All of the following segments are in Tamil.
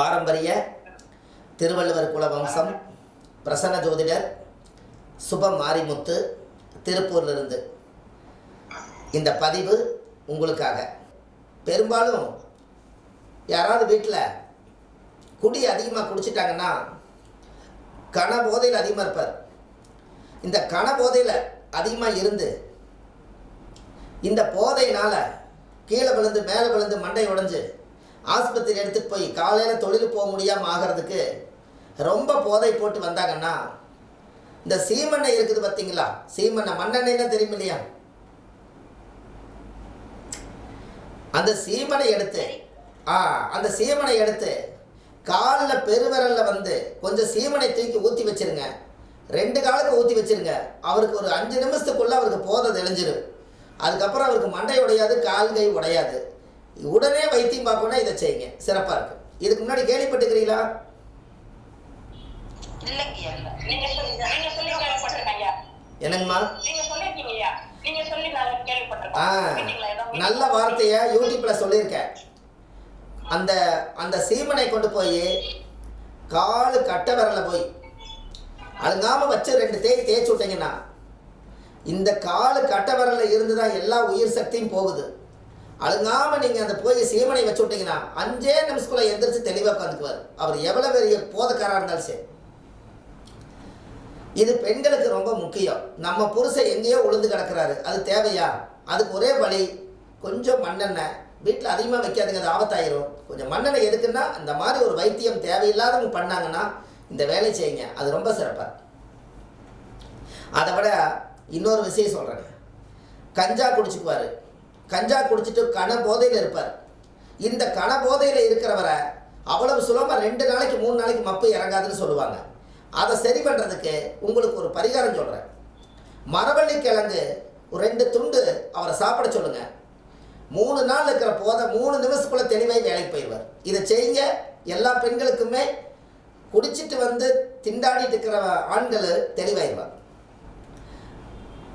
பாரம்பரிய திருவள்ளுவர் குல வம்சம் பிரசன்ன ஜோதிடர் சுப மாரிமுத்து திருப்பூர்லேருந்து. இந்த பதிவு உங்களுக்காக. பெரும்பாலும் யாராவது வீட்டில் குடி அதிகமாக குடிச்சிட்டாங்கன்னா கன போதையில் அதிகமாக இருப்பார். இந்த கன போதையில் அதிகமாக இருந்து இந்த போதையினால் கீழே விழுந்து மேலே விழுந்து மண்டை உடைஞ்சு ஆஸ்பத்திரி எடுத்துகிட்டு போய் காலையில் தொழில் போக முடியாமல் ஆகிறதுக்கு ரொம்ப போதை போட்டு வந்தாங்கன்னா இந்த சீமெண்ணெய் இருக்குது பார்த்தீங்களா சீமெண்ணெய் மண்ணெண்ணெய்னா தெரியும் இல்லையா? அந்த சீமனை எடுத்து ஆ அந்த சீமனை எடுத்து காலில் பெருவிரலில் வந்து கொஞ்சம் சீமனை தூக்கி ஊற்றி வச்சிருங்க. ரெண்டு காலுக்கு ஊற்றி வச்சிருங்க. அவருக்கு ஒரு அஞ்சு நிமிஷத்துக்குள்ளே அவருக்கு போதை தெளிஞ்சிடும் அதுக்கப்புறம் அவருக்கு மண்டை உடையாது கால் கை உடையாது. உடனே வைத்தியம் பார்க்கணும்னா இதை செய்யுங்க. சிறப்பாக இருக்கு. இதுக்கு முன்னாடி கேள்விப்பட்டுக்கிறீங்களா என்னங்கம்மா? நல்ல வார்த்தையை யூடியூப்ல சொல்லியிருக்கேன். அந்த அந்த சீமனை கொண்டு போய் காலு கட்ட விரல போய் அழுங்காம வச்சு ரெண்டு தேய் தேய்ச்சி விட்டீங்கன்னா இந்த காலு கட்ட விரல்ல இருந்து தான் எல்லா உயிர் சக்தியும் போகுது. அழுங்காம நீங்க அந்த போய் சீமனை வச்சு விட்டீங்கன்னா அஞ்சே நிமிஷத்துக்குள்ள எந்திரிச்சு தெளிவாக உட்காந்துக்குவார் அவர் எவ்வளவு பெரிய போதக்காரா இருந்தாலும் சரி. இது பெண்களுக்கு ரொம்ப முக்கியம். நம்ம புருஷன் எங்கேயோ உளுந்து கிடக்குறாரு. அது தேவையா? அதுக்கு ஒரே வழி கொஞ்சம் மண்ணெண்ணெய். வீட்டில் அதிகமாக வைக்காதுங்க அது ஆபத்தாயிரும். கொஞ்சம் மண்ணெண்ணெய் எதுக்குன்னா அந்த மாதிரி ஒரு வைத்தியம் தேவையில்லாதவங்க பண்ணாங்கன்னா இந்த வேலை செய்யுங்க. அது ரொம்ப சிறப்பாக அதை விட இன்னொரு விஷயம் சொல்கிறேங்க கஞ்சா குடிச்சுக்குவார். கஞ்சா குடிச்சிட்டு கன போதையில் இருப்பார். இந்த கன போதையில் இருக்கிறவரை அவ்வளவு சுலபமாக ரெண்டு நாளைக்கு மூணு நாளைக்கு மப்பு இறங்காதுன்னு சொல்லுவாங்க. அதை சரி பண்ணுறதுக்கு உங்களுக்கு ஒரு பரிகாரம் சொல்கிறேன் மரவள்ளி கிழங்கு ஒரு ரெண்டு துண்டு அவரை சாப்பிட சொல்லுங்க. மூணு நாள் இருக்கிற போதை மூணு நிமிஷத்துக்குள்ளே தெளிவாக வேலைக்கு போயிடுவார். இதை செய்யுங்க. எல்லா பெண்களுக்குமே குடிச்சிட்டு வந்து திண்டாடிட்டு இருக்கிற ஆண்கள் தெளிவாயிடுவார்.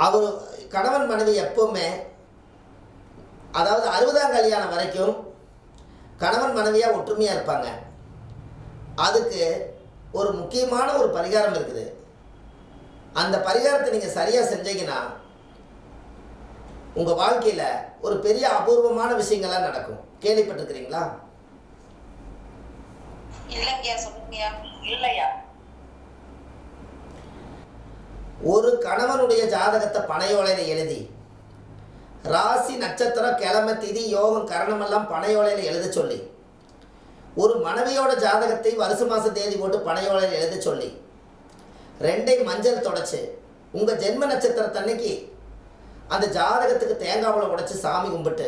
அவர் கணவன் மனைவி எப்போவுமே அதாவது அறுபதாம் கல்யாணம் வரைக்கும் கணவன் மனைவியாக ஒற்றுமையாக இருப்பாங்க. அதுக்கு ஒரு முக்கியமான ஒரு பரிகாரம் இருக்குது. அந்த பரிகாரத்தை நீங்கள் சரியாக செஞ்சீங்கன்னா உங்கள் வாழ்க்கையில் ஒரு பெரிய அபூர்வமான விஷயங்கள்லாம் நடக்கும். கேள்விப்பட்டிருக்கிறீங்களா? ஒரு கணவனுடைய ஜாதகத்தை பனையோலையில் எழுதி ராசி நட்சத்திரம் கிழமை திதி யோகம் கரணமெல்லாம் பனையோலையில் எழுத சொல்லி. ஒரு மனைவியோட ஜாதகத்தை வருஷ மாத தேதி போட்டு பனையோலையில் எழுத சொல்லி. ரெண்டை மஞ்சள் தொடச்சு. உங்கள் ஜென்ம நட்சத்திரத்தன்னைக்கு அந்த ஜாதகத்துக்கு தேங்காவில் உடச்சி சாமி கும்பிட்டு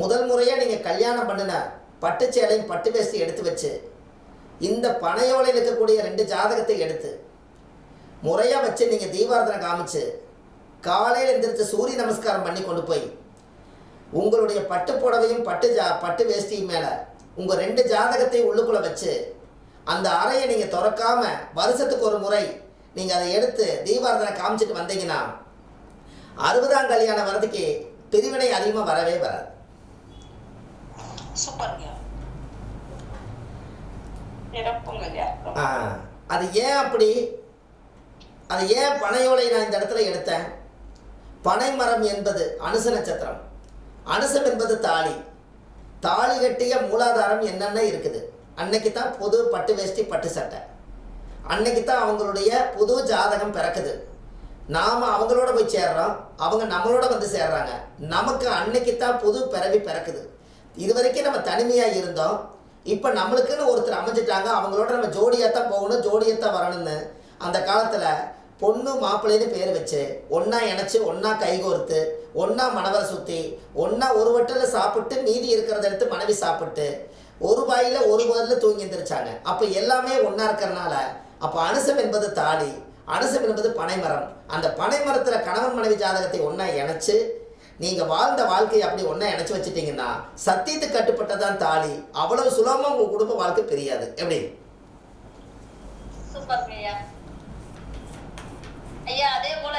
முதல் முறையாக நீங்கள் கல்யாணம் பண்ணின பட்டு சேலையும் பட்டு வேஸ்டி எடுத்து வச்சு இந்த பனையோலையில் இருக்கக்கூடிய ரெண்டு ஜாதகத்தை எடுத்து முறையாக வச்சு நீங்கள் தீபாரதனை காமிச்சு காலையில் எந்திரிச்சு சூரிய நமஸ்காரம் பண்ணி கொண்டு போய் உங்களுடைய பட்டு புடவையும் பட்டு ஜா பட்டு வேஷ்டியும் மேலே உங்கள் ரெண்டு ஜாதகத்தையும் உள்ளுக்குள்ளே வச்சு அந்த அறையை நீங்கள் திறக்காம வருஷத்துக்கு ஒரு முறை நீங்கள் அதை எடுத்து தீபாரதனை காமிச்சிட்டு வந்தீங்கன்னா அறுபதாம் கல்யாணம் வரதுக்கு பிரிவினை அதிகமாக வரவே வராது. அது ஏன் அப்படி? அது ஏன் பனையோலை நான் இந்த இடத்துல எடுத்தேன்? பனை மரம் என்பது அனுச நட்சத்திரம். அனுசம் என்பது தாலி. தாலி கட்டிய மூலாதாரம் என்னென்ன இருக்குது? அன்னைக்கு தான் புது பட்டு வேஷ்டி பட்டு சட்டை. அன்னைக்கு தான் அவங்களுடைய புது ஜாதகம் பிறக்குது. நாம் அவங்களோட போய் சேர்றோம் அவங்க நம்மளோட வந்து சேர்றாங்க. நமக்கு அன்னைக்கு தான் புது பிறவி பிறக்குது. இது வரைக்கும் நம்ம தனிமையாக இருந்தோம். இப்போ நம்மளுக்குன்னு ஒருத்தர் அமைஞ்சிட்டாங்க அவங்களோட நம்ம ஜோடியாக தான் போகணும் ஜோடியாக தான் வரணும்னு. அந்த காலத்தில் பொண்ணு மாப்பிள்ளைன்னு பேர் வச்சு ஒன்றா இணைச்சி ஒன்றா கைகோர்த்து ஒன்றா மணவரை சுற்றி ஒன்றா ஒரு வட்டில் சாப்பிட்டு மீதி இருக்கிறத எடுத்து மனைவி சாப்பிட்டு ஒரு வாயில் ஒரு முதல்ல தூங்கி எந்திரிச்சாங்க. அப்போ எல்லாமே ஒன்றா இருக்கிறனால அப்போ அனுசம் என்பது தாலி அனுசம் என்பது பனைமரம். அந்த பனைமரத்தில் கணவன் மனைவி ஜாதகத்தை ஒன்றா இணைச்சி நீங்கள் வாழ்ந்த வாழ்க்கையை அப்படி ஒன்றா இணைச்சி வச்சிட்டிங்கன்னா சத்தியத்துக்கு கட்டுப்பட்டதான் தாலி. அவ்வளவு சுலபமாக உங்கள் குடும்ப வாழ்க்கை தெரியாது எப்படி? ஐயா அதே போல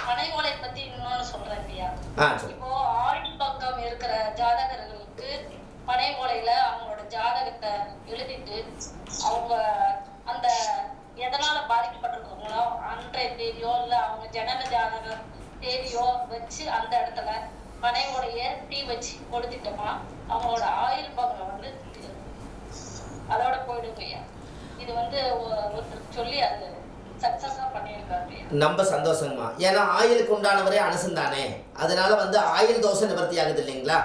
பனை ஓலை பத்தி இன்னொன்னு சொல்றேன் ஐயா. இப்போ ஆடி பக்கம் இருக்கிற ஜாதகர்களுக்கு பனை ஓலையில அவங்களோட ஜாதகத்தை எழுதிட்டு அவங்க அந்த எதனால பாதிக்கப்பட்டிருக்காங்களோ அன்றைய தேதியோ இல்ல அவங்க ஜனன ஜாதகம் தேதியோ வச்சு அந்த இடத்துல பனையோடைய டீ வச்சு கொடுத்துட்டோமா அவங்களோட ஆயுள் பங்கம் வந்து அதோட போயிடுங்க ஐயா. இது வந்து ஒருத்தர் சொல்லி அது சக்சஸ் ரொம்ப சந்தோஷங்கம்மா ஏன்னா ஆயிலுக்கு உண்டானவரே அனுசன் தானே. அதனால வந்து ஆயில் தோசை நிவர்த்தி ஆகுது இல்லைங்களா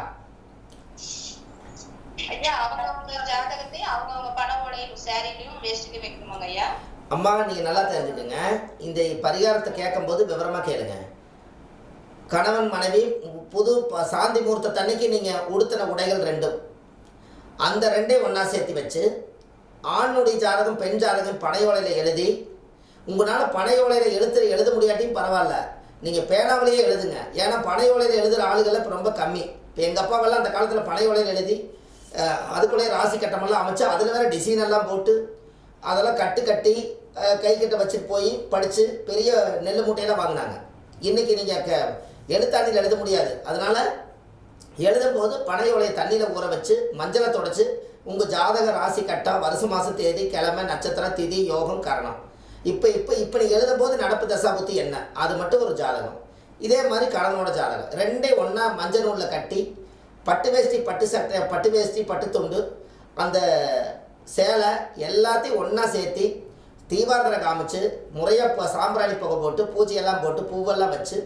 அம்மா நீங்கள் நல்லா தெரிஞ்சுக்கங்க. இந்த பரிகாரத்தை கேட்கும்போது விவரமாக கேளுங்க. கணவன் மனைவி புது சாந்தி முகூர்த்த தண்ணிக்கு நீங்கள் உடுத்தின உடைகள் ரெண்டும். அந்த ரெண்டையும் ஒன்றா சேர்த்து வச்சு ஆணுடைய ஜாதகம் பெண் ஜாதகம் பனையோலையில் எழுதி உங்களால் பனையோலையில் எழுத்து எழுத முடியாட்டியும் பரவாயில்ல. நீங்கள் பேனாவிலேயே எழுதுங்க. ஏன்னா பனையோலையில் எழுதுகிற ஆளுகள் இப்போ ரொம்ப கம்மி. இப்போ எங்கள் அப்பாவெல்லாம் அந்த காலத்தில் பனையோலையில் எழுதி அதுக்குள்ளே அதுக்குள்ளேயே ராசி கட்டமெல்லாம் அமைச்சு அதில் வேறு டிசைன் எல்லாம் போட்டு அதெல்லாம் கட்டு கட்டி கை கிட்ட வச்சுட்டு போய் படித்து பெரிய நெல் மூட்டையெல்லாம் வாங்கினாங்க. இன்றைக்கி நீங்கள் க எழுத்தாண்டியில் எழுத முடியாது. அதனால் எழுதும்போது பனை ஓலையை தண்ணியில் ஊற வச்சு மஞ்சளை தொடச்சி உங்கள் ஜாதக ராசி கட்டம் வருஷ மாதம் தேதி கிழமை நட்சத்திரம் திதி யோகம் காரணம். இப்போ இப்போ இப்போ நீ எழுதும்போது நடப்பு தசாபுத்தி என்ன? அது மட்டும் ஒரு ஜாதகம். இதே மாதிரி கடனோட ஜாதகம். ரெண்டே ஒன்றா மஞ்சள் நூலில் கட்டி பட்டு வேஷ்டி பட்டு சட்டை பட்டு வேஷ்டி பட்டு துண்டு அந்த சேலை எல்லாத்தையும் ஒன்றா சேர்த்து தீபாரதனை காமிச்சு முறையாக சாம்பிராணி புகை போட்டு பூஜையெல்லாம் போட்டு பூவெல்லாம் வச்சு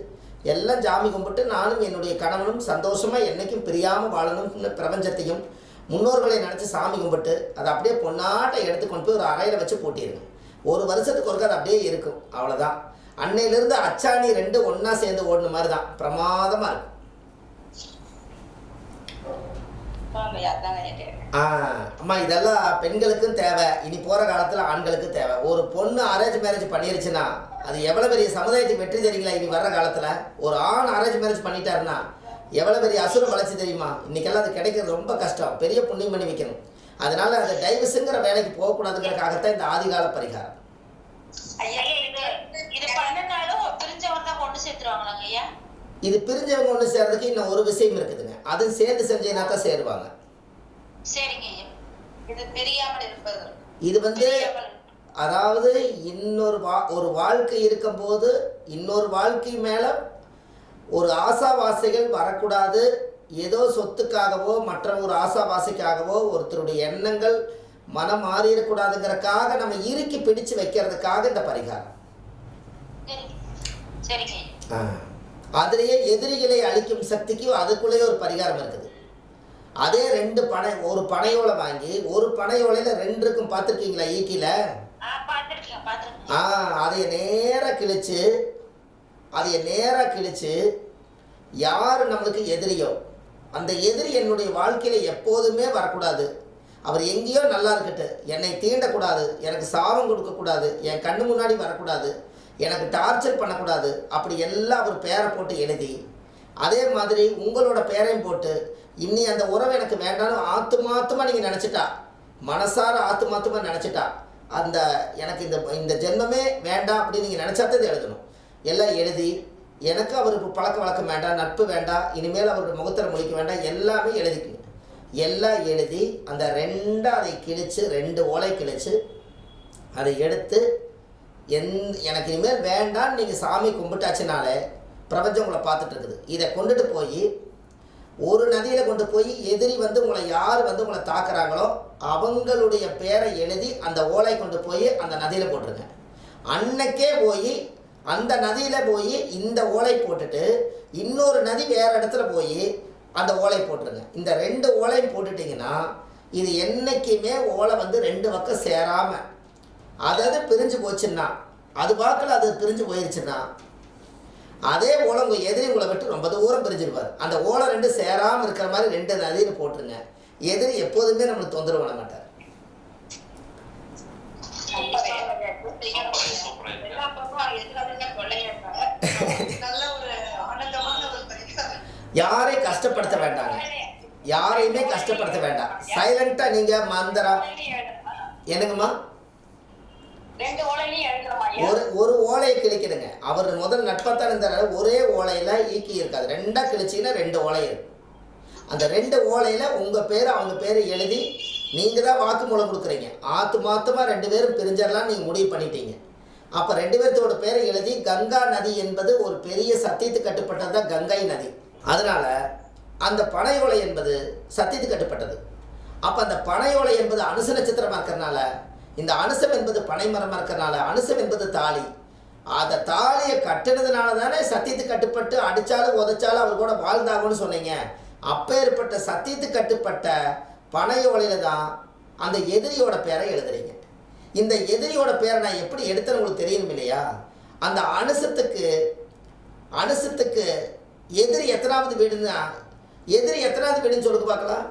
எல்லாம் சாமி கும்பிட்டு நானும் என்னுடைய கணவனும் சந்தோஷமாக என்றைக்கும் பிரியாமல் வாழணும்னு பிரபஞ்சத்தையும் முன்னோர்களை நினச்சி சாமி கும்பிட்டு அதை அப்படியே பொன்னாட்டை எடுத்து கொண்டு போய் ஒரு அறையில் வச்சு பூட்டிடுங்க ஒரு வருஷத்துக்கு ஒருக்க அது அப்படியே இருக்கும். அவ்வளோதான் அன்னையிலேருந்து அச்சாணி ரெண்டு ஒன்றா சேர்ந்து ஓடின மாதிரி தான் பிரமாதமாக இருக்கும் அம்மா இதெல்லாம் பெண்களுக்கும் தேவை. இனி போகிற காலத்தில் ஆண்களுக்கும் தேவை. ஒரு பொண்ணு அரேஞ்ச் மேரேஜ் பண்ணிருச்சுன்னா அது எவ்வளோ பெரிய சமுதாயத்துக்கு வெற்றி தெரியுங்களா இனி வர்ற காலத்தில்? ஒரு ஆண் அரேஞ்ச் மேரேஜ் பண்ணிட்டாருன்னா எவ்வளோ பெரிய அசுரம் வளர்ச்சி தெரியுமா? இன்னைக்கெல்லாம் அது கிடைக்கிறது ரொம்ப கஷ்டம். பெரிய புண்ணியம் பண்ணி வைக்கணும். அதனால அந்த டைவர்ஸுங்கிற வேலைக்கு போகக்கூடாதுங்கிறதுக்காகத்தான் இந்த ஆதிகால பரிகாரம். இது பிரிஞ்சவங்க ஒன்று சேர்றதுக்கு இன்னும் ஒரு விஷயம் இருக்குதுங்க. அதுவும் சேர்ந்து செஞ்சீங்கன்னா தான் சேருவாங்க. இது வந்து அதாவது இன்னொரு வா ஒரு வாழ்க்கை இருக்கும்போது இன்னொரு வாழ்க்கை மேலே ஒரு ஆசாவாசைகள் வரக்கூடாது. ஏதோ சொத்துக்காகவோ மற்ற ஒரு ஆசாவாசைக்காகவோ ஒருத்தருடைய எண்ணங்கள் மனம் மாறிடக்கூடாதுங்கிறதுக்காக நம்ம இறுக்கி பிடிச்சு வைக்கிறதுக்காக இந்த பரிகாரம். அதுலேயே எதிரிகளை அழிக்கும் சக்திக்கு அதுக்குள்ளேயே ஒரு பரிகாரம் இருக்குது. அதே ரெண்டு பனை ஒரு பனையோலை வாங்கி ஒரு பனையோலையில் ரெண்டு இருக்கும் பார்த்துருக்கீங்களா ஈக்கியில்? ஆ பார்த்துருக்கேன் பார்த்துருக்கேன். ஆ அதை நேராக கிழிச்சு அதை நேராக கிழிச்சு யார் நம்மளுக்கு எதிரியோ அந்த எதிரி என்னுடைய வாழ்க்கையில் எப்போதுமே வரக்கூடாது. அவர் எங்கேயோ நல்லா இருக்கட்டு என்னை தீண்டக்கூடாது. எனக்கு சாபம் கொடுக்கக்கூடாது. என் கண்ணு முன்னாடி வரக்கூடாது. எனக்கு டார்ச்சர் பண்ணக்கூடாது. அப்படி எல்லாம் அவர் பேரை போட்டு எழுதி அதே மாதிரி உங்களோட பேரையும் போட்டு இன்னி அந்த உறவு எனக்கு வேண்டாம்னு ஆத்துமாத்தமாக நீங்கள் நினச்சிட்டா? மனசார ஆத்துமாத்தமாக நினச்சிட்டா? அந்த எனக்கு இந்த இந்த ஜென்மமே வேண்டாம் அப்படின்னு நீங்கள் நினச்சாத்தே எழுதணும். எல்லாம் எழுதி எனக்கு அவருக்கு பழக்க வழக்கம் வேண்டாம் நட்பு வேண்டாம் இனிமேல் அவருடைய முகத்தில் முடிக்க வேண்டாம் எல்லாமே எழுதிக்கணும். எல்லாம் எழுதி அந்த ரெண்டாக அதை கிழிச்சு ரெண்டு ஓலை கிழிச்சு அதை எடுத்து எந் எனக்கு இனிமேல் வேண்டாம்னு நீங்கள் சாமி கும்பிட்டாச்சுனாலே பிரபஞ்சம் உங்களை பார்த்துட்டு இருக்குது இதை கொண்டுட்டு போய் ஒரு நதியில் கொண்டு போய் எதிரி வந்து உங்களை யார் வந்து உங்களை தாக்குறாங்களோ அவங்களுடைய பேரை எழுதி அந்த ஓலை கொண்டு போய் அந்த நதியில் போட்டுருங்க அன்னைக்கே போய் அந்த நதியில் போய் இந்த ஓலை போட்டுட்டு இன்னொரு நதி வேறு இடத்துல போய் அந்த ஓலை போட்டுருங்க. இந்த ரெண்டு ஓலையும் போட்டுட்டிங்கன்னா இது என்றைக்குமே ஓலை வந்து ரெண்டு பக்கம் சேராமல் அதாவது பிரிஞ்சு போச்சுன்னா அது வாக்கில் அது பிரிஞ்சு போயிருச்சுன்னா அதே ஓலை உங்கள் எதிரி உங்களை விட்டு ரொம்ப தூரம் பிரிஞ்சிருப்பார் அந்த ஓலை ரெண்டு சேராமல் இருக்கிற மாதிரி ரெண்டு நதியில் போட்டுருங்க. எதிரி எப்போதுமே நம்மளுக்கு தொந்தரவு பண்ண மாட்டார் எல்லா பக்கமும் எதிராக கொள்ளையா இருக்காங்க நல்ல ஒரு ஆனந்தமான ஒரு பரிகாரம் யாரையும் கஷ்டப்படுத்த வேண்டாங்க. யாரையுமே கஷ்டப்படுத்த வேண்டாம். சைலண்ட்டாக நீங்கள் மந்திரம் என்னங்கம்மா? ரெண்டு ஒரு ஒரு ஓலையை கிழிக்கிடுங்க அவர் முதல் நட்பத்தான் இருந்தார் ஒரே ஓலையில் ஈக்கி இருக்காது ரெண்டாக கிழிச்சிங்கன்னா ரெண்டு ஓலை இருக்கும் அந்த ரெண்டு ஓலையில் உங்கள் பேர் அவங்க பேர் எழுதி நீங்கள் தான் வாக்குமூலம் கொடுக்குறீங்க. ஆத்து மாத்தமாக ரெண்டு பேரும் பிரிஞ்சிடலாம் நீங்கள் முடிவு பண்ணிட்டீங்க. அப்போ ரெண்டு பேர்த்தோட பேரை எழுதி கங்கா நதி என்பது ஒரு பெரிய சத்தியத்துக்கு கட்டுப்பட்டது தான் கங்கை நதி. அதனால் அந்த பனையோலை என்பது சத்தியத்துக்கு கட்டுப்பட்டது. அப்போ அந்த பனையோலை என்பது அனுச நட்சத்திரமாக இருக்கிறனால இந்த அனுசம் என்பது பனைமரமாக இருக்கிறனால அனுசம் என்பது தாலி. அந்த தாலியை கட்டினதுனால தானே சத்தியத்துக்கு கட்டுப்பட்டு அடித்தாலும் உதைச்சாலும் அவர் கூட வாழ்ந்தாங்கன்னு சொன்னீங்க. அப்போ ஏற்பட்ட சத்தியத்துக்கு கட்டுப்பட்ட பனையோலையில் தான் அந்த எதிரியோட பேரை எழுதுறீங்க. இந்த எதிரியோட பேரை நான் எப்படி எடுத்தேன்னு உங்களுக்கு தெரியணும் இல்லையா? அந்த அனுசத்துக்கு அனுசத்துக்கு எதிரி எத்தனாவது வீடுன்னா எதிரி எத்தனாவது வீடுன்னு சொல்லுங்க பார்க்கலாம்.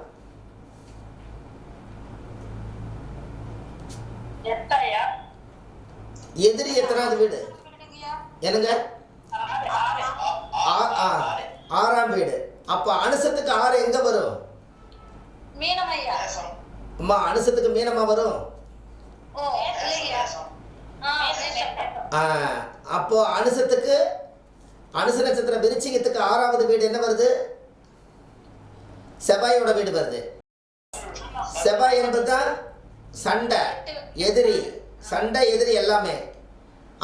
எதிரி எத்தனாவது வீடு? என்னங்க? ஆ ஆ ஆறாம் வீடு. அப்போ அனுசத்துக்கு ஆறு எங்கே வரும்? அம்மா அனுசத்துக்கு மீனமாக வரும்? அப்போ அனுசத்துக்கு அனுச நட்சத்திர விருச்சிகத்துக்கு ஆறாவது வீடு என்ன வருது? செவ்வாயோட வீடு வருது. செவ்வாய் என்பது தான் சண்டை எதிரி சண்டை எதிரி எல்லாமே.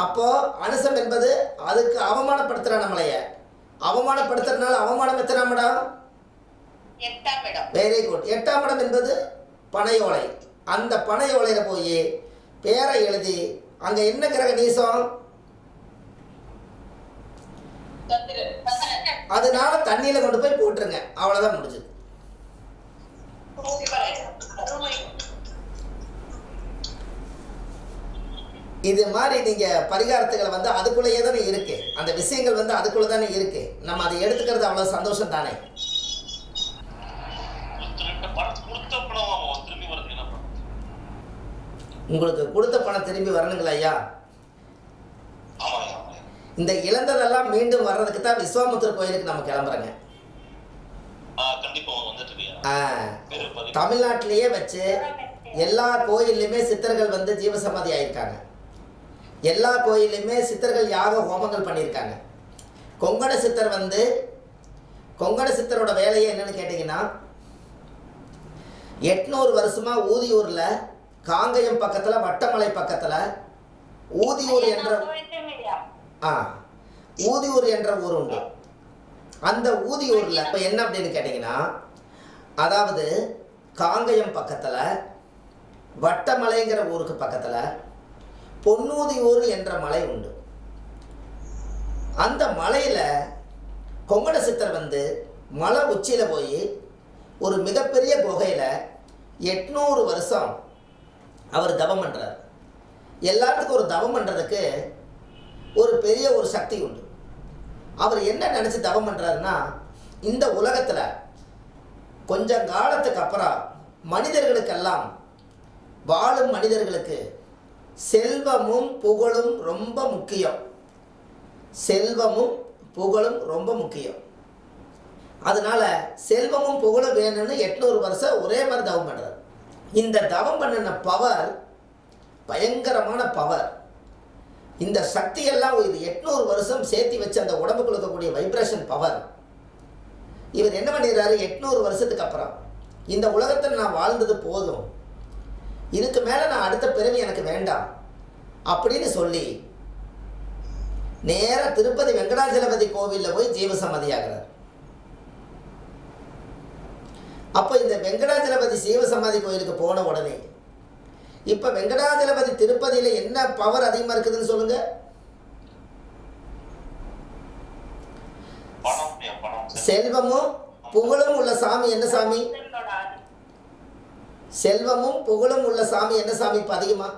அப்போ அனுசம் என்பது அதுக்கு அவமானப்படுத்துகிற நம்மளைய. அவமானப்படுத்துறதுனால அவமானம் எட்டாம் இடம். வெரி குட் எட்டாம் இடம் என்பது பனையோலை அந்த பனையோலையில் போய் பேரை எழுதி அங்கே என்ன கிரக நீசம்? அதனால தண்ணியில் கொண்டு போய் போட்டுருங்க. அவ்வளோதான் முடிஞ்சது. இது மாதிரி நீங்கள் பரிகாரத்துகளை வந்து அதுக்குள்ளேயே தானே இருக்கு. அந்த விஷயங்கள் வந்து அதுக்குள்ளே தானே இருக்கு. நம்ம அதை எடுத்துக்கிறது அவ்வளோ சந்தோஷம் தானே? உங்களுக்கு கொடுத்த பணம் திரும்பி வரணுங்களா ஐயா? இந்த இழந்ததெல்லாம் மீண்டும் வர்றதுக்கு தான் விஸ்வாமுத்திர கோயிலுக்கு நம்ம கிளம்புறோங்க. தமிழ்நாட்டிலேயே வச்சு எல்லா கோயில்லையுமே சித்தர்கள் வந்து ஜீவசமாதி ஆயிருக்காங்க. எல்லா கோயில்லையுமே சித்தர்கள் யாக ஹோமங்கள் பண்ணியிருக்காங்க. கொங்கண சித்தர் வந்து கொங்கண சித்தரோட வேலையே என்னன்னு கேட்டிங்கன்னா எட்நூறு வருஷமா ஊதியூரில் காங்கயம் பக்கத்தில் வட்டமலை பக்கத்தில் ஊதியூர் என்ற ஆ. ஊதியூர் என்ற ஊர் உண்டு. அந்த ஊதியூரில் இப்போ என்ன அப்படின்னு கேட்டிங்கன்னா அதாவது காங்கயம் பக்கத்தில் வட்டமலைங்கிற ஊருக்கு பக்கத்தில் பொன்னூதியூர் என்ற மலை உண்டு. அந்த மலையில் கொங்கண சித்தர் வந்து மலை உச்சியில் போய் ஒரு மிகப்பெரிய குகையில் எட்நூறு வருஷம் அவர் தவம் பண்ணுறார் எல்லாத்துக்கும் ஒரு தவம் பண்ணுறதுக்கு ஒரு பெரிய ஒரு சக்தி உண்டு. அவர் என்ன நினச்சி தவம் பண்ணுறாருன்னா இந்த உலகத்தில் கொஞ்சம் காலத்துக்கு அப்புறம் மனிதர்களுக்கெல்லாம் வாழும் மனிதர்களுக்கு செல்வமும் புகழும் ரொம்ப முக்கியம். செல்வமும் புகழும் ரொம்ப முக்கியம். அதனால செல்வமும் புகழும் வேணும்னு எட்நூறு வருஷம் ஒரே மாதிரி தவம் பண்ணுறார் இந்த தவம் பண்ணின பவர் பயங்கரமான பவர் இந்த சக்தியெல்லாம் இது எட்நூறு வருஷம் சேர்த்தி வச்சு அந்த உடம்புக்குள்ள இருக்கக்கூடிய வைப்ரேஷன் பவர் இவர் என்ன பண்ணிடுறாரு? எட்நூறு வருஷத்துக்கு அப்புறம் இந்த உலகத்தில் நான் வாழ்ந்தது போதும். இதுக்கு மேலே நான் அடுத்த பிறவி எனக்கு வேண்டாம். அப்படின்னு சொல்லி நேராக திருப்பதி வெங்கடாஜலபதி கோவிலில் போய் ஜீவசம்மதியாகிறார் அப்போ இந்த வெங்கடாஜலபதி ஜீவசமாதி கோயிலுக்கு போன உடனே இப்போ வெங்கடாஜலபதி திருப்பதியில் என்ன பவர் அதிகமாக இருக்குதுன்னு சொல்லுங்க. செல்வமும் புகழும் உள்ள சாமி என்ன சாமி? செல்வமும் புகழும் உள்ள சாமி என்ன சாமி இப்போ அதிகமா?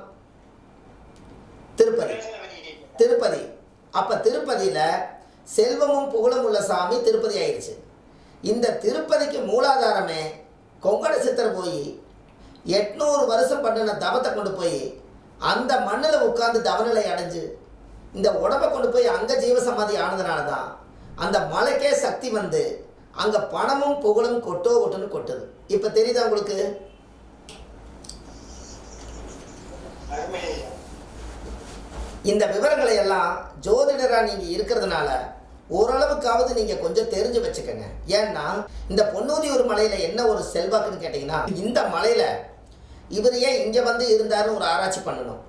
திருப்பதி. திருப்பதி. அப்போ திருப்பதியில் செல்வமும் புகழும் உள்ள சாமி திருப்பதி ஆயிடுச்சு இந்த திருப்பதிக்கு மூலாதாரமே கொங்கண சித்தர் போய் எட்நூறு வருஷம் பண்ணின தவத்தை கொண்டு போய் அந்த மண்ணில் உட்காந்து தவநிலை அடைஞ்சு இந்த உடம்பை கொண்டு போய் அங்கே ஜீவசமாதி ஆனதுனால தான் அந்த மலைக்கே சக்தி வந்து அங்கே பணமும் புகழும் கொட்டோ கொட்டுன்னு கொட்டுது. இப்போ தெரியுதா உங்களுக்கு? இந்த விவரங்களை எல்லாம் ஜோதிடராக நீங்கள் இருக்கிறதுனால ஓரளவுக்காவது நீங்கள் கொஞ்சம் தெரிஞ்சு வச்சுக்கோங்க. ஏன்னா இந்த பொன்னூதியூர் மலையில் என்ன ஒரு செல்வாக்குன்னு கேட்டிங்கன்னா இந்த மலையில் இவர் ஏன் இங்கே வந்து இருந்தாருன்னு ஒரு ஆராய்ச்சி பண்ணணும்.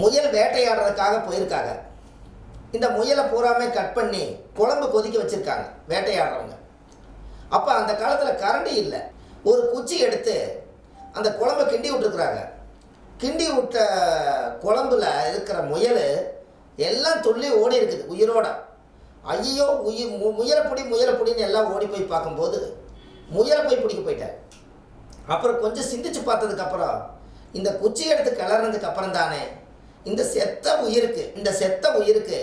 முயல் வேட்டையாடுறதுக்காக போயிருக்காங்க. இந்த முயலை பூராமே கட் பண்ணி குழம்பு கொதிக்க வச்சுருக்காங்க வேட்டையாடுறவங்க. அப்போ அந்த காலத்தில் கரண்டி இல்லை. ஒரு குச்சி எடுத்து அந்த குழம்பை கிண்டி விட்டுருக்குறாங்க. கிண்டி விட்ட குழம்புல இருக்கிற முயல் எல்லாம் துள்ளி ஓடி இருக்குது உயிரோட. ஐயோ உயிர் மு முயலை பிடி முயலை பிடின்னு எல்லாம் ஓடி போய் பார்க்கும்போது முயலை போய் பிடிக்க போயிட்டேன் அப்புறம் கொஞ்சம் சிந்திச்சு பார்த்ததுக்கப்புறம் இந்த குச்சி எடுத்து கிளறினதுக்கு அப்புறம் தானே இந்த செத்த உயிருக்கு இந்த செத்த உயிருக்கு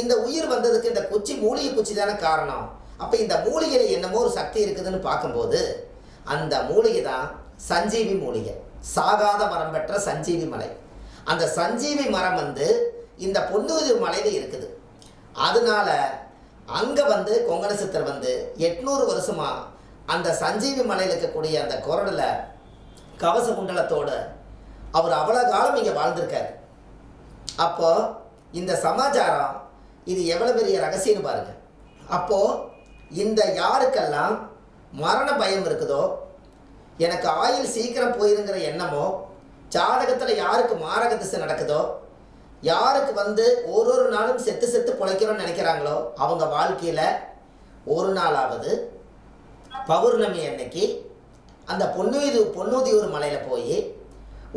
இந்த உயிர் வந்ததுக்கு இந்த குச்சி மூலிகை குச்சி தானே காரணம். அப்போ இந்த மூலிகையில் என்னமோ ஒரு சக்தி இருக்குதுன்னு பார்க்கும்போது அந்த மூலிகை தான் சஞ்சீவி மூலிகை. சாகாத மரம் பெற்ற சஞ்சீவி மலை. அந்த சஞ்சீவி மரம் வந்து இந்த பொன்னூர் மலையில் இருக்குது. அதனால அங்கே வந்து கொங்கண சித்தர் வந்து எட்நூறு வருஷமாக அந்த சஞ்சீவி மலையில் இருக்கக்கூடிய அந்த குரலில் கவச குண்டலத்தோடு அவர் அவ்வளோ காலம் இங்கே வாழ்ந்திருக்கார். அப்போ இந்த சமாச்சாரம் இது எவ்வளோ பெரிய ரகசியம்னு பாருங்கள் அப்போது இந்த யாருக்கெல்லாம் மரண பயம் இருக்குதோ எனக்கு ஆயுள் சீக்கிரம் போயிருங்கிற எண்ணமோ ஜாதகத்தில் யாருக்கு மாரக திசை நடக்குதோ யாருக்கு வந்து ஒரு ஒரு நாளும் செத்து செத்து பிழைக்கிறோம்னு நினைக்கிறாங்களோ அவங்க வாழ்க்கையில் ஒரு நாளாவது பௌர்ணமி அன்னைக்கு அந்த பொன்னூதி பொன்னூதியூர் மலையில் போய்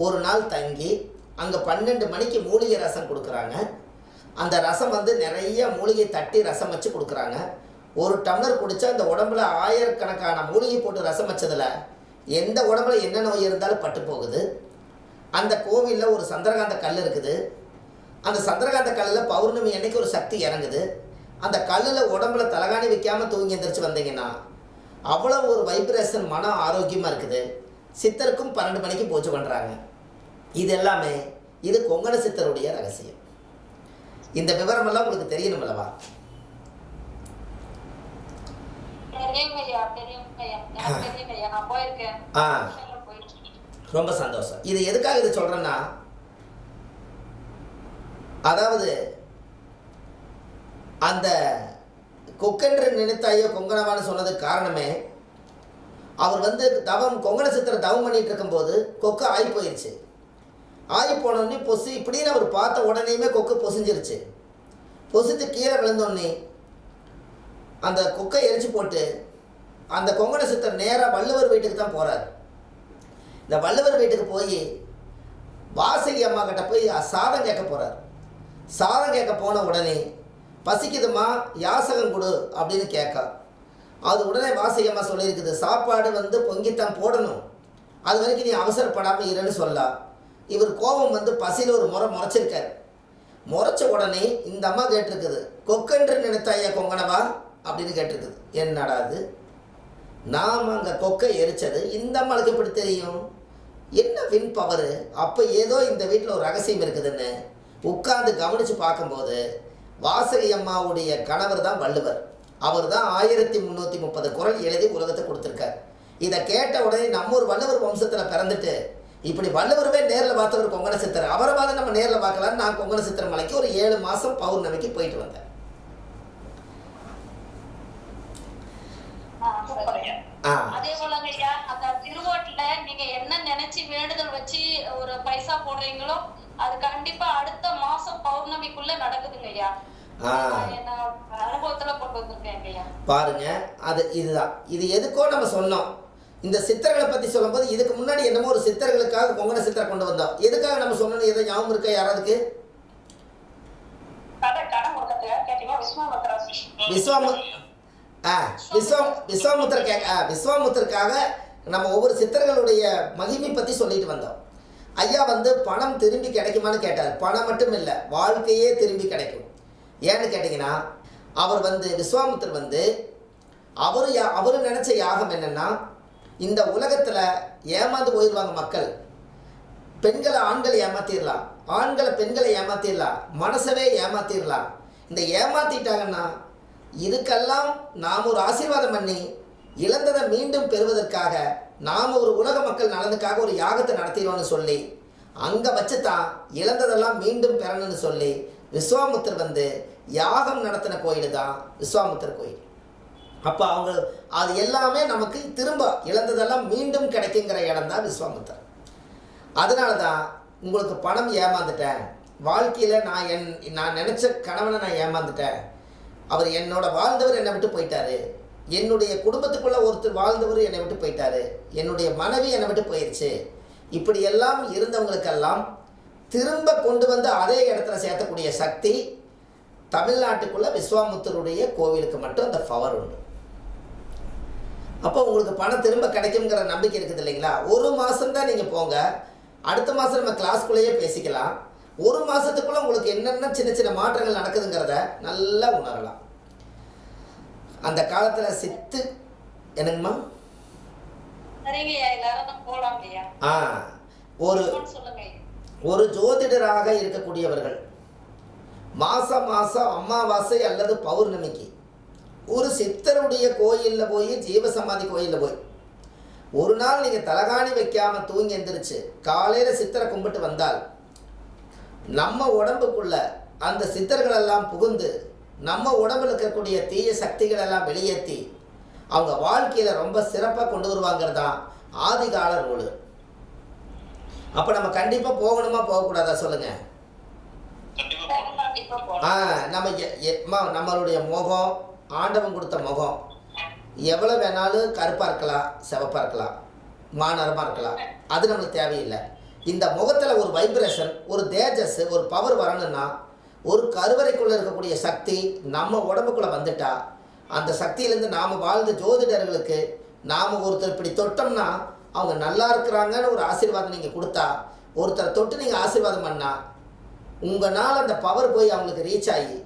ஒரு நாள் தங்கி அங்கே பன்னெண்டு மணிக்கு மூலிகை ரசம் கொடுக்குறாங்க. அந்த ரசம் வந்து நிறைய மூலிகை தட்டி ரசம் வச்சு கொடுக்குறாங்க. ஒரு டம்ளர் குடித்தா அந்த உடம்புல ஆயிரக்கணக்கான மூலிகை போட்டு ரசம் வச்சதில் எந்த உடம்புல என்ன நோய் இருந்தாலும் பட்டு போகுது. அந்த கோவிலில் ஒரு சந்திரகாந்த கல் இருக்குது. அந்த சந்திரகாந்த கல்லில் பௌர்ணமி அன்னைக்கு ஒரு சக்தி இறங்குது. அந்த கல்லில் உடம்புல தலகாணி வைக்காமல் தூங்கி எந்திரிச்சு வந்தீங்கன்னா அவ்வளோ ஒரு வைப்ரேஷன் மனம் ஆரோக்கியமாக இருக்குது. சித்தருக்கும் பன்னெண்டு மணிக்கு பூஜை பண்ணுறாங்க இது எல்லாமே இது கொங்கண சித்தருடைய ரகசியம். இந்த விவரமெல்லாம் உங்களுக்கு தெரியணும் அல்லவா? ரொம்ப சந்தோஷம். இது எதுக்காக இது சொல்கிறேன்னா அதாவது அந்த கொக்கென்று நினைத்தாயோ கொங்கணவான்னு சொன்னதுக்கு காரணமே அவர் வந்து தவம் கொங்கண சித்திர தவம் பண்ணிட்டு இருக்கும்போது கொக்கு ஆகி போயிடுச்சு ஆகி போனோடனே பொசு இப்படின்னு அவர் பார்த்த உடனேயுமே கொக்கு பொசிஞ்சிருச்சு. பொசித்து கீழே விழுந்தோடனே அந்த கொக்கை எரிச்சு போட்டு அந்த கொங்கண சித்தர் நேராக வள்ளுவர் வீட்டுக்கு தான் போகிறார் இந்த வள்ளுவர் வீட்டுக்கு போய் வாசகி அம்மா கிட்ட போய் சாதம் கேட்க போகிறார் சாதம் கேட்க போன உடனே பசிக்குதுமா யாசகம் கொடு அப்படின்னு கேட்கா அது உடனே வாசகம்மா சொல்லியிருக்குது சாப்பாடு வந்து பொங்கித்தான் போடணும். அது வரைக்கும் நீ அவசரப்படாமல் இருன்னு சொல்லலாம் இவர் கோபம் வந்து பசியில் ஒரு முறை முறைச்சிருக்காரு. முறைச்ச உடனே இந்த அம்மா கேட்டிருக்குது கொக்கென்று நினைத்தாயா கொங்கனவா? அப்படின்னு கேட்டிருக்குது. என்னடா அது நாம் அங்கே கொக்கை எரிச்சது இந்த அம்மாளுக்கு எப்படி தெரியும்? என்ன வின் பவரு அப்போ ஏதோ இந்த வீட்டில் ஒரு ரகசியம் இருக்குதுன்னு உட்காந்து கவனித்து பார்க்கும்போது வாசகி அம்மாவுடைய கணவர் தான் வள்ளுவர். அவர் தான் ஆயிரத்தி முந்நூற்றி முப்பது குரல் எழுதி உலகத்தை கொடுத்துருக்கார். இதை கேட்ட உடனே நம்ம ஒரு வள்ளுவர் வம்சத்தில் பிறந்துட்டு இப்படி வள்ளுவருமே நேரில் பார்த்தவர் கொங்கண சித்தர். அவரை பார்த்து நம்ம நேரில் பார்க்கலான்னு நான் கொங்கண சித்திர மலைக்கு ஒரு ஏழு மாதம் பௌர்ணமிக்கு போயிட்டு வந்தேன். அதே போலங்க ஐயா அந்த திருவோட்டுல நீங்க என்ன நினைச்சு வேண்டுதல் வச்சு ஒரு பைசா போடுறீங்களோ அது கண்டிப்பா அடுத்த மாசம் பௌர்ணமிக்குள்ள நடக்குதுங்க ஐயா. பாருங்க அது இதுதான். இது எதுக்கோ நம்ம சொன்னோம். இந்த சித்தர்களை பற்றி சொல்லும்போது இதுக்கு முன்னாடி என்னமோ ஒரு சித்தர்களுக்காக கொங்கண சித்தரை கொண்டு வந்தோம். எதுக்காக நம்ம சொன்னோம் எதை ஞாபகம் இருக்கா யாராவதுக்கு விஸ்வாமு ஆ விஸ்வம் விஸ்வாமுத்தர் கே ஆ விஸ்வாமுத்தருக்காக நம்ம ஒவ்வொரு சித்தர்களுடைய மகிமை பற்றி சொல்லிட்டு வந்தோம். ஐயா வந்து பணம் திரும்பி கிடைக்குமான்னு கேட்டார். பணம் மட்டும் இல்லை வாழ்க்கையே திரும்பி கிடைக்கும். ஏன்னு கேட்டிங்கன்னா அவர் வந்து விஸ்வாமுத்தர் வந்து அவர் யா அவர் நினச்ச யாகம் என்னென்னா இந்த உலகத்தில் ஏமாந்து போயிடுவாங்க மக்கள். பெண்களை ஆண்களை ஏமாத்திடலாம் ஆண்களை பெண்களை ஏமாத்திடலாம் மனசவே ஏமாத்திடலாம் இந்த ஏமாத்திட்டாங்கன்னா இதுக்கெல்லாம் நாம் ஒரு ஆசீர்வாதம் பண்ணி இழந்ததை மீண்டும் பெறுவதற்காக நாம் ஒரு உலக மக்கள் நலனுக்காக ஒரு யாகத்தை நடத்திடுவோம்னு சொல்லி அங்கே வச்சு தான் இழந்ததெல்லாம் மீண்டும் பெறணும்னு சொல்லி விஸ்வாமுத்தர் வந்து யாகம் நடத்தின கோயில் தான் விஸ்வாமுத்தர் கோயில். அப்போ அவங்க அது எல்லாமே நமக்கு திரும்ப இழந்ததெல்லாம் மீண்டும் கிடைக்குங்கிற இடம் தான் விஸ்வாமுத்தர் அதனால தான் உங்களுக்கு பணம் ஏமாந்துட்டேன். வாழ்க்கையில் நான் என் நான் நினச்ச கணவனை நான் ஏமாந்துட்டேன். அவர் என்னோட வாழ்ந்தவர் என்னை விட்டு போயிட்டாரு. என்னுடைய குடும்பத்துக்குள்ளே ஒருத்தர் வாழ்ந்தவர் என்னை விட்டு போயிட்டாரு. என்னுடைய மனைவி என்னை விட்டு போயிடுச்சு இப்படியெல்லாம் இருந்தவங்களுக்கெல்லாம் திரும்ப கொண்டு வந்து அதே இடத்துல சேர்த்தக்கூடிய சக்தி தமிழ்நாட்டுக்குள்ள விஸ்வாமுத்தருடைய கோவிலுக்கு மட்டும் அந்த பவர் உண்டு. அப்போ உங்களுக்கு பணம் திரும்ப கிடைக்குங்கிற நம்பிக்கை இருக்குது இல்லைங்களா? ஒரு மாதம் தான் நீங்கள் போங்க. அடுத்த மாதம் நம்ம கிளாஸ்க்குள்ளேயே பேசிக்கலாம். ஒரு மாதத்துக்குள்ளே உங்களுக்கு என்னென்ன சின்ன சின்ன மாற்றங்கள் நடக்குதுங்கிறத நல்லா உணரலாம். அந்த காலத்தில் சித்து என்னங்கம்மா? ஆ ஒரு. ஒரு ஜோதிடராக இருக்கக்கூடியவர்கள் மாதம் மாதம் அமாவாசை அல்லது பௌர்ணமிக்கு ஒரு சித்தருடைய கோயிலில் போய் ஜீவசமாதி கோயிலில் போய் ஒரு நாள் நீங்கள் தலகாணி வைக்காம தூங்கி எந்திரிச்சு காலையில் சித்தரை கும்பிட்டு வந்தால் நம்ம உடம்புக்குள்ள அந்த சித்தர்களெல்லாம் புகுந்து நம்ம உடம்புல இருக்கக்கூடிய தீய சக்திகள் எல்லாம் வெளியேற்றி அவங்க வாழ்க்கையில் ரொம்ப சிறப்பாக கொண்டு வருவாங்கிறது தான் ஆதிகால ரூலு. அப்போ நம்ம கண்டிப்பாக போகணுமா போகக்கூடாதா சொல்லுங்கள் ஆ நம்ம நம்மளுடைய முகம் ஆண்டவன் கொடுத்த முகம் எவ்வளோ வேணாலும் கருப்பாக இருக்கலாம் சிவப்பாக இருக்கலாம் மாநரமாக இருக்கலாம் அது நம்மளுக்கு தேவையில்லை. இந்த முகத்தில் ஒரு வைப்ரேஷன் ஒரு தேஜஸ் ஒரு பவர் வரணும்னா ஒரு கருவறைக்குள்ளே இருக்கக்கூடிய சக்தி நம்ம உடம்புக்குள்ளே வந்துட்டா அந்த சக்தியிலேருந்து நாம் வாழ்ந்த ஜோதிடர்களுக்கு நாம் ஒருத்தர் இப்படி தொட்டோம்னா அவங்க நல்லா இருக்கிறாங்கன்னு ஒரு ஆசீர்வாதம் நீங்கள் கொடுத்தா ஒருத்தரை தொட்டு நீங்கள் ஆசீர்வாதம் பண்ணால் உங்களால் அந்த பவர் போய் அவங்களுக்கு ரீச் ஆகி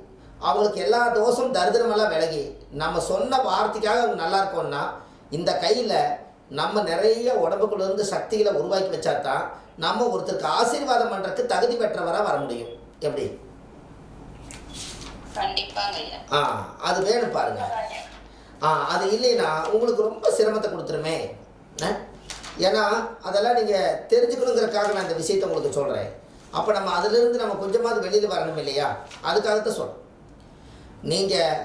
அவங்களுக்கு எல்லா தோஷம் தரிதிரமெல்லாம் விலகி நம்ம சொன்ன வார்த்தைக்காக அவங்க நல்லா இருக்கோம்னா இந்த கையில் நம்ம நிறைய உடம்புக்குள்ளேருந்து சக்திகளை உருவாக்கி வச்சா தான் நம்ம ஒருத்தருக்கு ஆசீர்வாதம் பண்ணுறதுக்கு தகுதி பெற்றவராக வர முடியும். எப்படி? ஆ அது வேணும் பாருங்க. ஆ அது இல்லைன்னா உங்களுக்கு ரொம்ப சிரமத்தை கொடுத்துருமே? ஏன்னா அதெல்லாம் நீங்கள் தெரிஞ்சுக்கணுங்கிறதுக்காக நான் இந்த விஷயத்தை உங்களுக்கு சொல்கிறேன் அப்போ நம்ம அதிலிருந்து நம்ம கொஞ்சமாவது வெளியில் வரணும் இல்லையா? அதுக்காகத்தான் சொல்கிறேன் நீங்கள்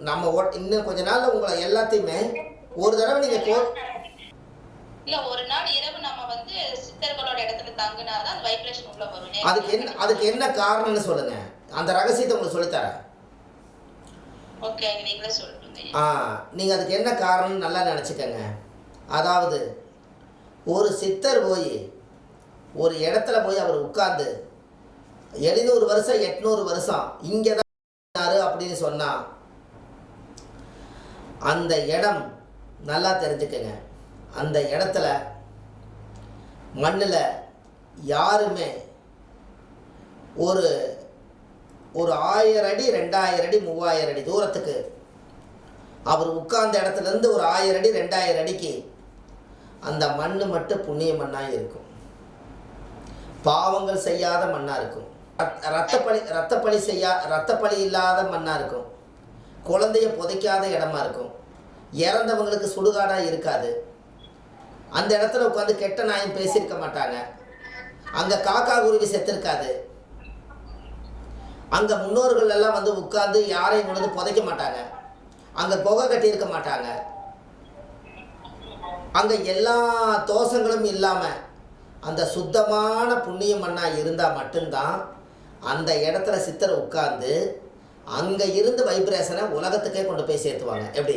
நம்ம ஒ- இன்னும் கொஞ்ச நாள்ல உங்களை எல்லாத்தையுமே ஒரு தடவை நீங்கள் கோ இல்ல ஒரு நாள் இரவு நம்ம வந்து சித்தர்களோட இடத்துல தங்குனாதான் அந்த வைப்ரேஷன் உள்ள வரும். அதுக்கு என்ன அதுக்கு என்ன காரணம்னு சொல்லுங்கள் அந்த ரகசியத்தை உங்களுக்கு சொல்லித்தரேன் ஓகே நீங்களே சொல்லுங்க ஆ நீங்கள் அதுக்கு என்ன காரணம்னு நல்லா நினச்சிக்கங்க. அதாவது ஒரு சித்தர் போய் ஒரு இடத்துல போய் அவர் உட்கார்ந்து எழுநூறு வருஷம் எட்நூறு வருஷம் இங்கே தான் அப்படின்னு சொன்னால் அந்த இடம் நல்லா தெரிஞ்சுக்கங்க. அந்த இடத்துல மண்ணில் யாருமே ஒரு ஒரு ஆயிரம் அடி ரெண்டாயிரம் அடி மூவாயிரம் அடி தூரத்துக்கு அவர் உட்கார்ந்த இடத்துல இருந்து ஒரு ஆயிரம் அடி ரெண்டாயிரம் அடிக்கு அந்த மண் மட்டும் புண்ணிய மண்ணாக இருக்கும். பாவங்கள் செய்யாத மண்ணாக இருக்கும். ரத்- ரத்தப்பழி ரத்தப்பழி செய்யா ரத்தப்பழி இல்லாத மண்ணாக இருக்கும். குழந்தைய புதைக்காத இடமா இருக்கும். இறந்தவங்களுக்கு சுடுகாடாக இருக்காது. அந்த இடத்துல உட்காந்து கெட்ட நாயும் பேசியிருக்க மாட்டாங்க. அங்கே காக்கா குருவி செத்துருக்காது. அங்கே முன்னோர்கள் எல்லாம் வந்து உட்கார்ந்து யாரையும் கொண்டு வந்து புதைக்க மாட்டாங்க. அங்கே புகை கட்டியிருக்க மாட்டாங்க. அங்கே எல்லா தோஷங்களும் இல்லாமல் அந்த சுத்தமான புண்ணிய மண்ணாக இருந்தால் மட்டும்தான் அந்த இடத்துல சித்தரை உட்கார்ந்து அங்கே இருந்து வைப்ரேஷனை உலகத்துக்கே கொண்டு போய் சேர்த்துவாங்க. எப்படி?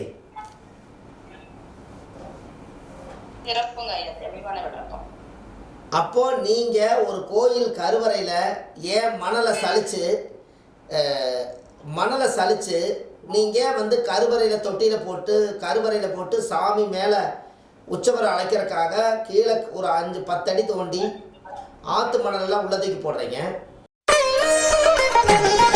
அப்போ நீங்கள் ஒரு கோயில் கருவறையில் ஏன் மணலை சலிச்சு மணலை சலிச்சு நீங்கள் வந்து கருவறையில் தொட்டியில் போட்டு கருவறையில் போட்டு சாமி மேலே உச்சவரை அழைக்கிறதுக்காக கீழே ஒரு அஞ்சு பத்தடி தோண்டி ஆற்று மணலெல்லாம் உள்ளதுக்கு போடுறீங்க.